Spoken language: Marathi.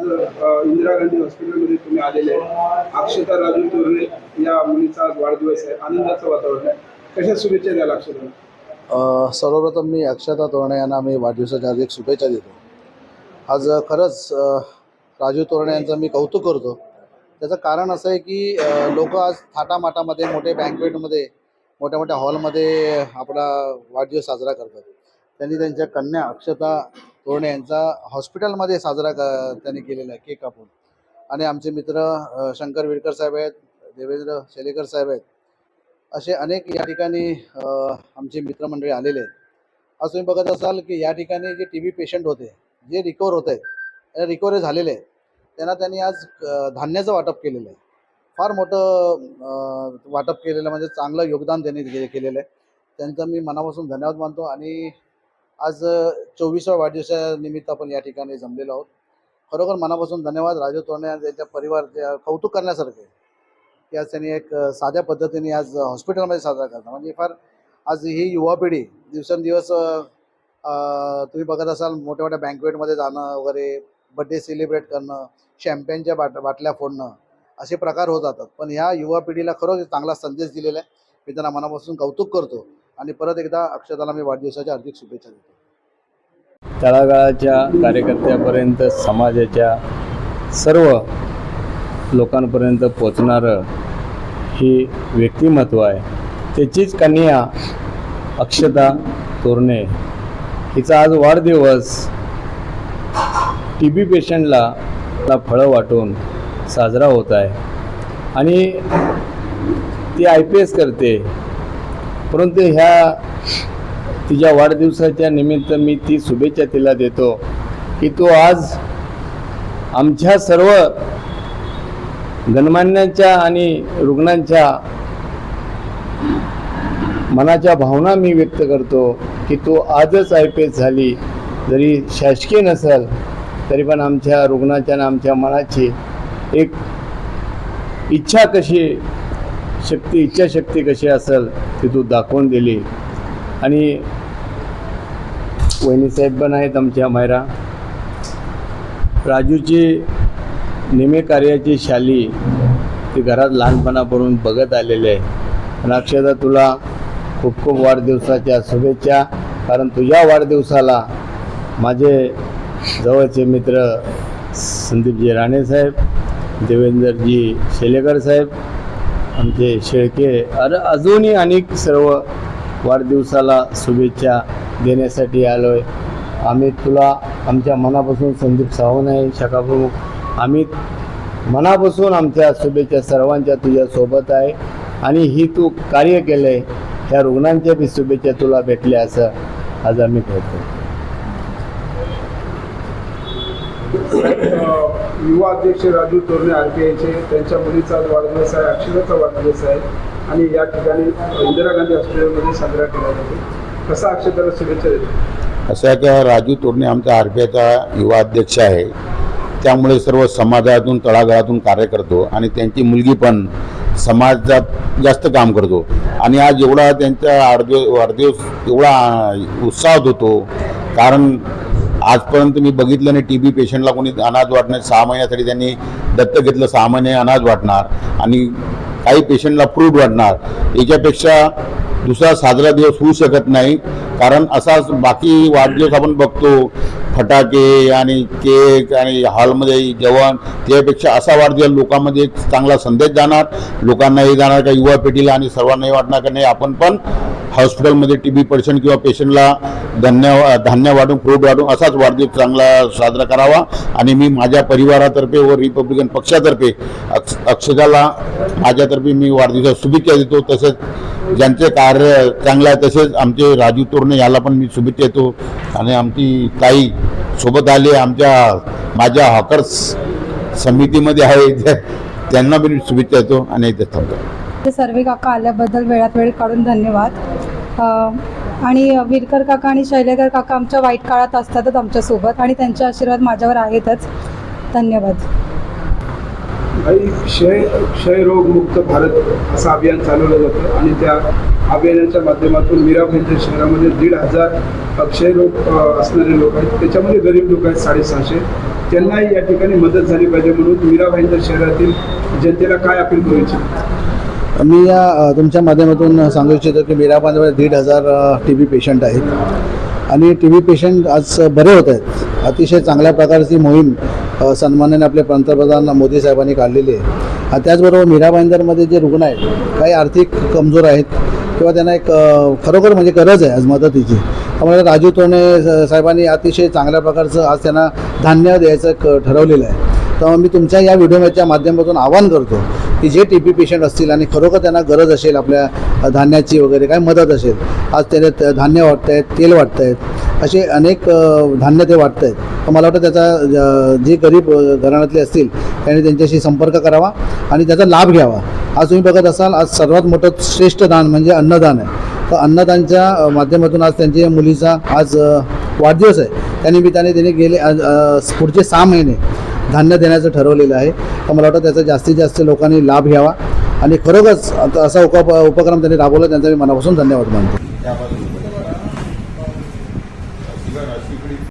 इंदिरा गांधी हॉस्पिटलमध्ये तुम्ही आलेले आहे अक्षता राजू तोरणे या मुलीचा आज वाढदिवस आहे. आनंदाचं वातावरण आहे. कशा शुभेच्छा द्याल अक्षता सर्वप्रथम मी अक्षता तोरणे यांना मी वाढदिवसाच्या हार्दिक शुभेच्छा देतो. आज खरंच राजू तोरणे यांचं मी कौतुक करतो. त्याचं कारण असं आहे की लोक आज थाटामाटामध्ये मोठे बँकवेटमध्ये मोठ्या मोठ्या हॉलमध्ये आपला वाढदिवस साजरा करतात. त्यांनी त्यांच्या कन्या अक्षता तोरणे यांचा हॉस्पिटलमध्ये साजरा क त्यांनी केलेला आहे केक कापून. आणि आमचे मित्र शंकर विडकर साहेब आहेत देवेंद्र शेलेकर साहेब आहेत असे अनेक या ठिकाणी आमचे मित्रमंडळी आलेले आहेत. आज तुम्ही बघत असाल की या ठिकाणी जे टी बी पेशंट होते जे रिकवर होत आहेत रिकवरी झालेले आहेत त्यांना त्यांनी आज धान्याचं वाटप केलेलं आहे. फार मोठं वाटप केलेलं म्हणजे चांगलं योगदान त्यांनी केलेलं आहे. त्यांचं मी मनापासून धन्यवाद मानतो आणि आज चोवीसव्या वाढदिवसानिमित्त आपण या ठिकाणी जमलेलो आहोत. खरोखर मनापासून धन्यवाद राजू तोरणे आणि त्यांच्या परिवार कौतुक करण्यासारखे. की आज त्यांनी एक साध्या पद्धतीने आज हॉस्पिटलमध्ये साजरा करता म्हणजे फार आज ही युवा पिढी दिवसेंदिवस तुम्ही बघत असाल मोठ्या मोठ्या बँकवेटमध्ये जाणं वगैरे बड्डे सेलिब्रेट करणं शॅम्पेनच्या बाट बाटल्या फोडणं असे प्रकार होत जातात. पण ह्या युवा पिढीला खरोखर चांगला संदेश दिलेला आहे. मी त्यांना मनापासून कौतुक करतो. आणि परत एकदा अक्षताला मी वाढदिवसाच्या हार्दिक शुभेच्छा देतो. तळागाळाच्या कार्यकर्त्यापर्यंत समाजाच्या सर्व लोकांपर्यंत पोचणारं ही व्यक्तिमत्व आहे. त्याचीच कन्या अक्षता तोरणे हिचा आज वाढदिवस टी बी पेशंटला ला फळं वाटून साजरा होत आहे. आणि ती आय पी एस करते. परंतु ह्या तिच्या वाढदिवसाच्या निमित्त मी ती शुभेच्छा तिला देतो की तू आज आमच्या सर्व गणमान्यांच्या आणि रुग्णांच्या मनाच्या भावना मी व्यक्त करतो की तू आजच आय पी एस झाली. जरी शासकीय नसेल तरी पण आमच्या रुग्णाच्या आणि आमच्या मनाची एक इच्छा कशी शक्ती इच्छाशक्ती कशी असेल ती तू दाखवून दिली. आणि वहिनीसाहेब पण आहेत आमच्या मायरा राजूची नेमे कार्याची शाली ती घरात लहानपणापासून बघत आलेले आहे. आणि अक्षता तुला खूप खूप वाढदिवसाच्या शुभेच्छा कारण तुझ्या वाढदिवसाला माझे जवळचे मित्र संदीपजी राणेसाहेब देवेंद्रजी शेलेकर साहेब आमचे शेळके अरे अजूनही अनेक सर्व वाढदिवसाला शुभेच्छा देण्यासाठी आलो आहे आम्ही तुला आमच्या मनापासून संदीप सावंत आहे शाखाप्रमुख आम्ही मनापासून आमच्या शुभेच्छा सर्वांच्या तुझ्यासोबत आहे. आणि ही तू कार्य केलं आहे ह्या रुग्णांच्या बी शुभेच्छा तुला भेटल्या असं आज आम्ही करतो युवा अध्यक्ष राजू तोरणे आर पी आयचे त्यांच्या मुलीचा आज वाढदिवस आहे अक्षराचा वाढदिवस आहे. आणि या ठिकाणी इंदिरा गांधी हॉस्पिटलमध्ये साजरा केला जातो. कसा अक्षताला शुभेच्छा देतो? असं आहे का राजू तोरणे आमचा आर पी आयचा युवा अध्यक्ष आहे. त्यामुळे सर्व समाजातून तळागाळातून कार्य करतो आणि त्यांची मुलगी पण समाजात जास्त काम करतो. आणि आज एवढा त्यांचा वाढदिवस वाढदिवस एवढा उत्साहात होतो. कारण आजपर्यंत मी बघितलं नाही टी बी पेशंटला कोणी अनाज वाटणार सहा महिन्यासाठी त्यांनी दत्तक घेतलं सहा महिने अनाज वाटणार आणि काही पेशंटला फ्रूट वाटणार. याच्यापेक्षा दुसरा साजरा दिवस होऊ शकत नाही. कारण असाच बाकी वाढदिवस आपण बघतो फटाके आणि केक आणि हॉलमध्ये जेवण त्यापेक्षा असा वाढदिवस लोकांमध्ये एक चांगला संदेश जाणार. लोकांनाही जाणार का युवा पिढीला आणि सर्वांनाही वाटणार का नाही आपण पण हॉस्पिटलमध्ये टी बी पेशंट किंवा पेशंटला धान्य धान्य वाढून फ्रूट वाढून असाच वाढदिवस चांगला साजरा करावा. आणि मी माझ्या परिवारातर्फे व रिपब्लिकन पक्षातर्फे अक्ष अक्षताला माझ्यातर्फे मी वाढदिवसाच्या शुभेच्छा देतो. तसेच ज्यांचे कार्य चांगलं आहे तसेच आमचे राजू तोरणे याला पण मी शुभेच्छा देतो. आणि आमची ताई सोबत आले आमच्या माझ्या हॉकर्स समितीमध्ये आहे त्यांना पण मी शुभेच्छा देतो. आणि थांबतो. ते सर्वे काका आल्याबद्दल वेळात वेळ काढून धन्यवाद. आणि विरकर काका आणि शैलेकर काका आमच्या वाईट काळात असतातच आमच्यासोबत आणि त्यांचे आशीर्वाद माझ्यावर आहेतच. धन्यवाद. काही क्षय क्षयरोगमुक्त भारत असं अभियान चालवलं जातं आणि त्या अभियानाच्या माध्यमातून मीराबाईच्या शहरामध्ये दीड हजार क्षयरोग असणारे लोक आहेत. त्याच्यामध्ये गरीब लोक आहेत साडेसहाशे. त्यांनाही या ठिकाणी मदत झाली पाहिजे म्हणून मीराबाईंच्या शहरातील जनतेला काय अपील करू इच्छित? मी या तुमच्या माध्यमातून सांगू इच्छितो की मीराबांधमध्ये दीड हजार टी बी पेशंट आहेत. आणि टी बी पेशंट आज बरे होत आहेत. अतिशय चांगल्या प्रकारची मोहीम सन्मानाने आपले पंतप्रधान मोदी साहेबांनी काढलेली आहे. आणि त्याचबरोबर मीराबांधरमध्ये जे रुग्ण आहेत काही आर्थिक कमजोर आहेत किंवा त्यांना एक खरोखर म्हणजे गरज आहे आज मदतीची. त्यामुळे राजू तोणे साहेबांनी अतिशय चांगल्या प्रकारचं आज त्यांना धान्य द्यायचं क ठरवलेलं आहे. तर मी तुमच्या या व्हिडिओच्या माध्यमातून आवाहन करतो की जे टी बी पेशंट असतील आणि खरोखर त्यांना गरज असेल आपल्या धान्याची वगैरे काय मदत असेल आज त्याने धान्य वाटत आहेत तेल वाटत आहेत असे अनेक धान्य ते वाटत आहेत तर मला वाटतं त्याचा जे गरीब घराण्यातले असतील त्यांनी त्यांच्याशी संपर्क करावा आणि त्याचा लाभ घ्यावा. आज तुम्ही बघत असाल आज सर्वात मोठं श्रेष्ठ दान म्हणजे अन्नदान आहे. तर अन्नदानच्या माध्यमातून आज त्यांच्या मुलीचा आज वाढदिवस आहे. त्यानिमित्ताने त्यांनी गेले आज, पुढचे सहा महिने धान्य देण्याचं ठरवलेलं आहे. तर मला वाटतं त्याचा जास्तीत जास्त लोकांनी लाभ घ्यावा. आणि खरोखरच असा उप उपक्रम त्यांनी राबवला त्यांचा मी मनापासून धन्यवाद मानतो.